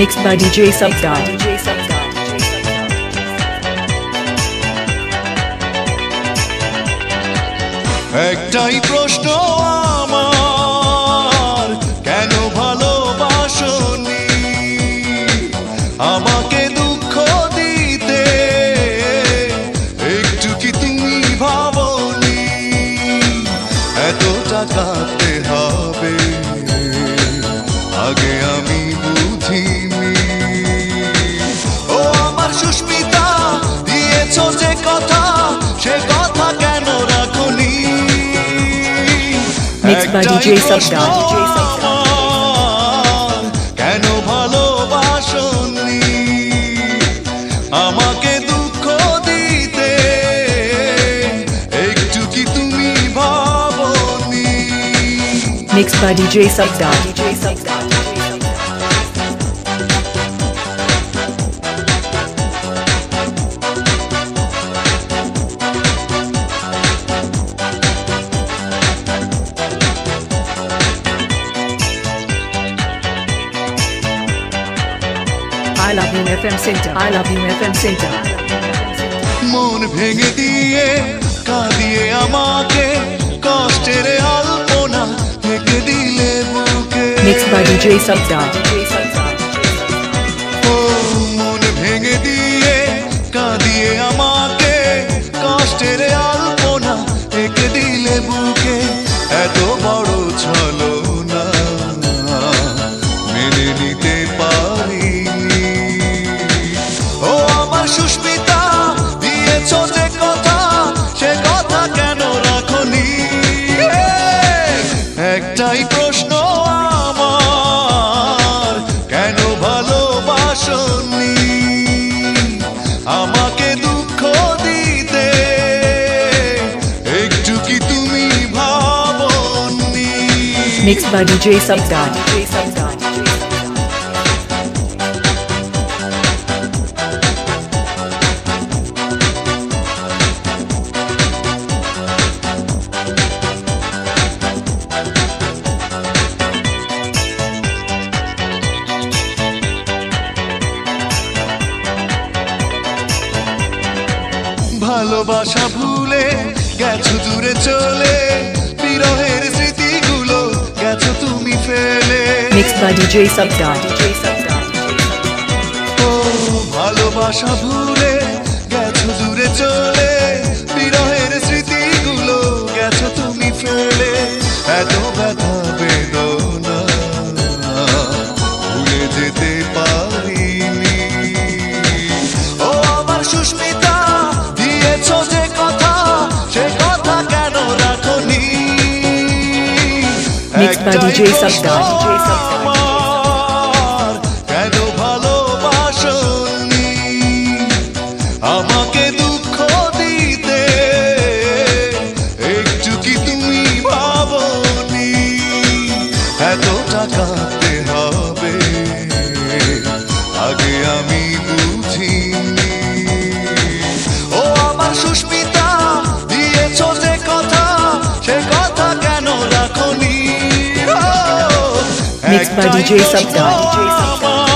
Mixed by DJ Subdar. একটাই প্রশ্ন আমার, কেন ভালোবাসনি আমাকে দুঃখ দিতে একটু কি তুমি ভাবনি এত টাকাতে হবে DJ প্রশ্ন কেন ভালোবাসনি? আমাকে দুঃখ দিতে একটু কি তুমি ভাবনি? Mixed by DJ Subdar. I love you FM Center. I love you FM Center. মন ভেঙে দিয়ে কাঁদিয়ে আমাকে কষ্টের আলপনা থেকে দিলে বুকে Mixed by DJ Subdar. ও মন ভেঙে দিয়ে কাঁদিয়ে আমাকে কষ্টের আলপনা থেকে দিলে বুকে এত বড় ছলো একটাই প্রশ্ন আমার কেন ভালোবাসনি? আমাকে দুঃখ দিতে একটু কি তুমি ভাবনি? Mixed by DJ Subdar. ভালোবাসা ভুলে গেছো দূরে চলে বিরহের স্মৃতিগুলো গেছো তুমি ফেলে। ও ভালোবাসা ভুলে গেছো দূরে চলে বিরহের স্মৃতিগুলো গেছো তুমি ফেলে। এত ব্যথা Mixed by DJ Sabda. আমার কেন ভালোবাসনি mixed by DJ Sapdai.